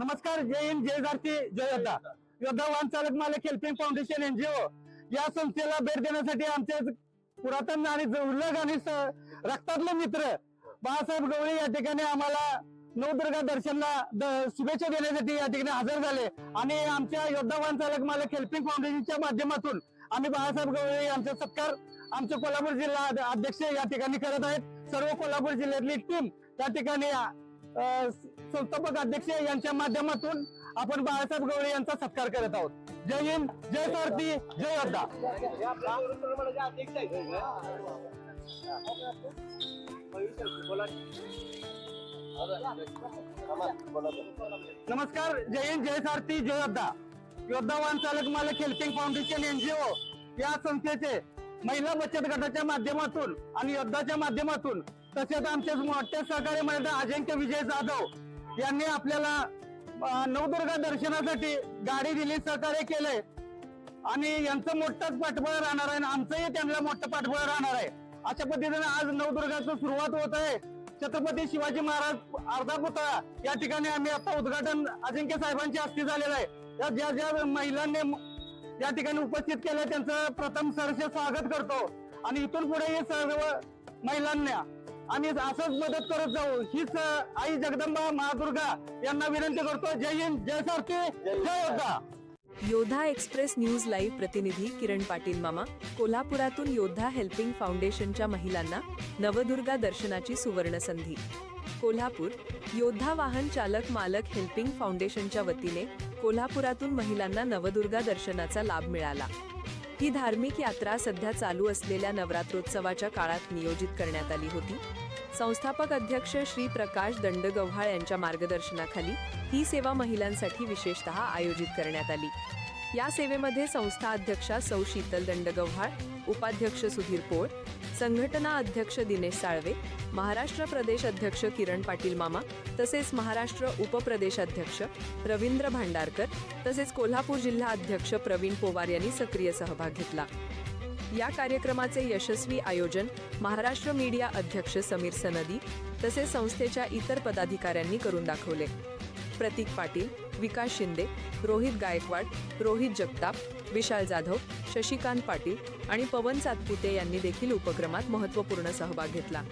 नमस्कार जय हिंद जय भारती जय योद्धा. योद्धा वाहन चालक मालक हेल्पिंग फाउंडेशन एनजीओ या संस्थेला भेट देण्यासाठी आमचे पुरातन आणि उल्लग आणि रक्तातले मित्र बाळासाहेब गवळी या ठिकाणी आम्हाला नवदुर्गा दर्शनला शुभेच्छा देण्यासाठी या ठिकाणी हजर झाले. आणि आमच्या योद्धा वाहन चालक मालक हेल्पिंग फाउंडेशनच्या माध्यमातून आम्ही बाळासाहेब गवळी यांचा सत्कार आमचे कोल्हापूर जिल्हा अध्यक्ष या ठिकाणी करत आहेत. सर्व कोल्हापूर जिल्ह्यातली टीम या ठिकाणी संस्थापक अध्यक्ष यांच्या माध्यमातून आपण बाळासाहेब गवळे यांचा सत्कार करत आहोत. जय हिंद जय सारथी जय योद्धा नमस्कार जय हिंद जय सारथी जय योद्धा योद्धा वाहन चालक मालक हेल्पिंग फाउंडेशन एनजीओ या संस्थेचे महिला बचत गटाच्या माध्यमातून आणि योद्धाच्या माध्यमातून तसेच आमच्या मोठ्या सहकारी मंडळ अजिंक्य विजय जाधव यांनी आपल्याला नवदुर्गा दर्शनासाठी गाडी दिली सहकार्य केले आणि यांचं मोठंच पाठबळ राहणार आहे आणि आमचंही त्यांना मोठं पाठबळ राहणार आहे. अशा पद्धतीने आज नवदुर्गाचं सुरुवात होत आहे. छत्रपती शिवाजी महाराज अर्धा पुतळा या ठिकाणी आम्ही आता उद्घाटन अजिंक्य साहेबांच्या हस्ते झालेलं आहे. या ज्या ज्या महिलांनी या ठिकाणी उपस्थित केलं त्यांचं प्रथम सरसे स्वागत करतो. आणि इथून पुढे हे सर्व महिलांना आम्ही असंच मदत करत जाऊ. हीच आई जगदंबा महादुर्गा यांना विनंती करतो. जय हिंद जय सारथी जय योद्धा. योद्धा एक्सप्रेस न्यूज लाईव्ह प्रतिनिधी किरण पाटील मामा कोल्हापुरातून योद्धा हेल्पिंग फाउंडेशनच्या महिलांना नवदुर्गा दर्शनाची सुवर्ण संधी. कोल्हापूर योद्धा वाहन चालक मालक हेल्पिंग फाउंडेशनच्या वतीने कोल्हापुरातून महिलांना नवदुर्गा दर्शनाचा लाभ मिळाला. ही धार्मिक यात्रा सध्या चालू असलेल्या नवरात्रोत्सवाच्या काळात नियोजित करण्यात आली होती. संस्थापक अध्यक्ष श्री प्रकाश दंडगव्हाळ यांच्या मार्गदर्शनाखाली ही सेवा महिलांसाठी विशेषतः आयोजित करण्यात आली. या सेवेमध्ये संस्था अध्यक्षा सौ शीतल दंडगव्हाळ उपाध्यक्ष सुधीर पोळ संघटना अध्यक्ष दिनेश साळवे महाराष्ट्र प्रदेश अध्यक्ष किरण पाटील मामा तसेच महाराष्ट्र उपप्रदेशाध्यक्ष रवींद्र भांडारकर तसेच कोल्हापूर जिल्हा अध्यक्ष प्रवीण पोवार यांनी सक्रिय सहभाग घेतला. या कार्यक्रमाचे यशस्वी आयोजन महाराष्ट्र मीडिया अध्यक्ष समीर सनदी तसेच संस्थेच्या इतर पदाधिकाऱ्यांनी करून दाखवले. प्रतीक पाटील विकास शिंदे रोहित गायकवाड रोहित जगताप विशाल जाधव शशिकांत पाटील आणि पवन सातपुते यांनी देखील उपक्रमात महत्त्वपूर्ण सहभाग घेतला.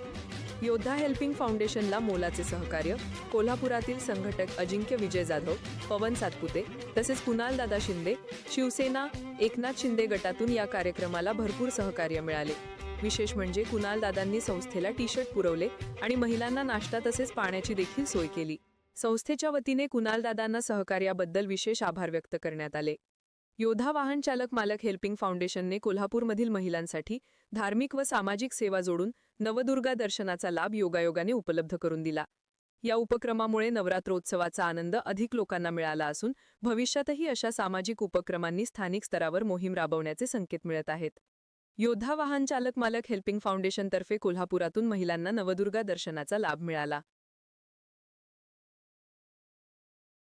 योद्धा हेल्पिंग फाउंडेशनला मोलाचे सहकार्य कोल्हापुरातील संघटक अजिंक्य विजय जाधव पवन सातपुते तसेच कुणालदादा शिंदे शिवसेना एकनाथ शिंदे गटातून या कार्यक्रमाला भरपूर सहकार्य मिळाले. विशेष म्हणजे कुणाल दादांनी संस्थेला टी शर्ट पुरवले आणि महिलांना नाश्ता तसेच पाण्याची देखील सोय केली. संस्थेच्या वतीने कुणालदादांना सहकार्याबद्दल विशेष आभार व्यक्त करण्यात आले. योद्धा वाहन चालक मालक हेल्पिंग फाउंडेशनने कोल्हापूरमधील महिलांसाठी धार्मिक व सामाजिक सेवा जोडून नवदुर्गा दर्शनाचा लाभ योगायोगाने उपलब्ध करून दिला. या उपक्रमामुळे नवरात्रोत्सवाचा आनंद अधिक लोकांना मिळाला असून भविष्यातही अशा सामाजिक उपक्रमांनी स्थानिक स्तरावर मोहीम राबवण्याचे संकेत मिळत आहेत. योद्धा वाहन चालक मालक हेल्पिंग फाउंडेशनतर्फे कोल्हापुरातून महिलांना नवदुर्गा दर्शनाचा लाभ मिळाला.